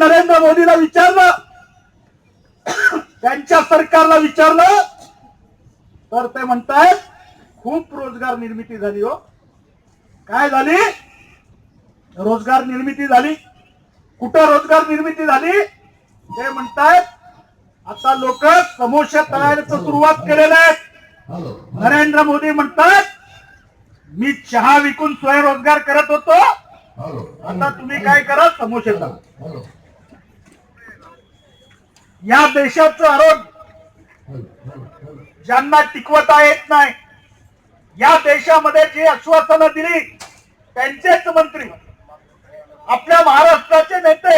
नरेंद्र मोदीला विचारलं त्यांच्या सरकारला विचारलं तर ते म्हणतायत खूप रोजगार निर्मिती झाली हो. काय झाली? रोजगार निर्मिती झाली. कुठं रोजगार निर्मिती झाली? ते म्हणतायत आता लोक समोसे तळायला सुरुवात केलेल्या आहेत. नरेंद्र मोदी म्हणतात मी चहा विकून स्वयंरोजगार करत होतो. आता तुम्ही काय करा समोसे तळा या देशाचं आरोग्य ज्यांना टिकवता येत नाही या देशामध्ये जी आश्वासनं दिली त्यांचेच मंत्री. आपल्या महाराष्ट्राचे नेते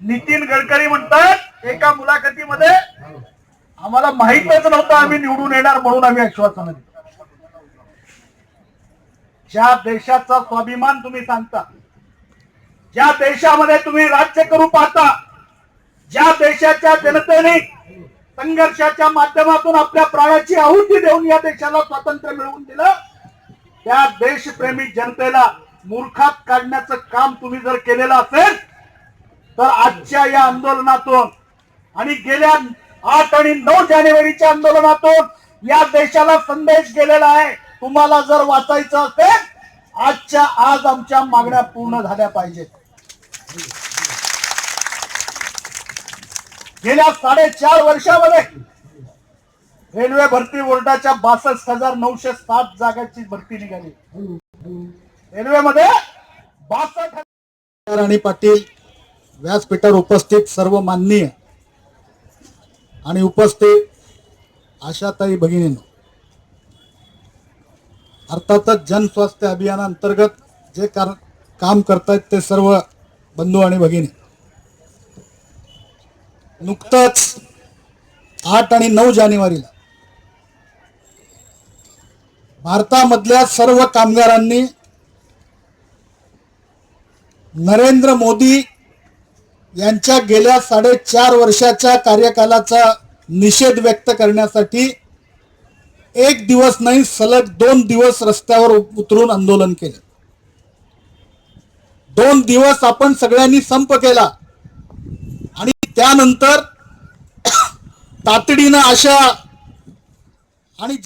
नितीन गडकरी म्हणतात एका मुलाखतीमध्ये आम्हाला माहितच नव्हतं आम्ही निवडून येणार म्हणून आम्ही आश्वासनं दिली. ज्या देशाचा स्वाभिमान तुम्ही सांगता ज्या देशामध्ये तुम्ही राज्य करू पाहता देशाच्या जनतेने संघर्षाच्या माध्यमातून आपल्या प्राणाची आहुती देऊन या देशाला स्वातंत्र्य मिळवून दिलं. त्या देशप्रेमी जनतेला मूर्खात काढण्याचं काम तुम्ही जर केलेलं असेल तर आजच्या या आंदोलनातून आणि गेल्या आठ आणि नऊ जानेवारीच्या आंदोलनातून या देशाला संदेश गेलेला आहे. तुम्हाला जर वाचायचं असेल आजच्या आज आमच्या मागण्या पूर्ण झाल्या पाहिजेत. गेल्या साडेचार वर्षामध्ये रेल्वे भरती बोर्डाच्या बासष्ट हजार नऊशे सात जागाची भरती निघाली. रेल्वेमध्ये बासष्ट राणी पाटील व्यासपीठावर उपस्थित सर्व माननीय आणि उपस्थित आशाताई भगिनींनो अर्थातच जनस्वास्थ्य अभियानांतर्गत जे कार काम करतायत ते सर्व बंधू आणि भगिनी. नुकतंच आठ आणि नऊ जानेवारीला भारतामधल्या सर्व कामगारांनी नरेंद्र मोदी यांच्या गेल्या साडेचार वर्षाच्या कार्यकालाचा निषेध व्यक्त करण्यासाठी एक दिवस नाही सलग दोन दिवस रस्त्यावर उतरून आंदोलन केलं. दोन दिवस आपण सगळ्यांनी संप केला. त्यानंतर तातडीनं अशा आणि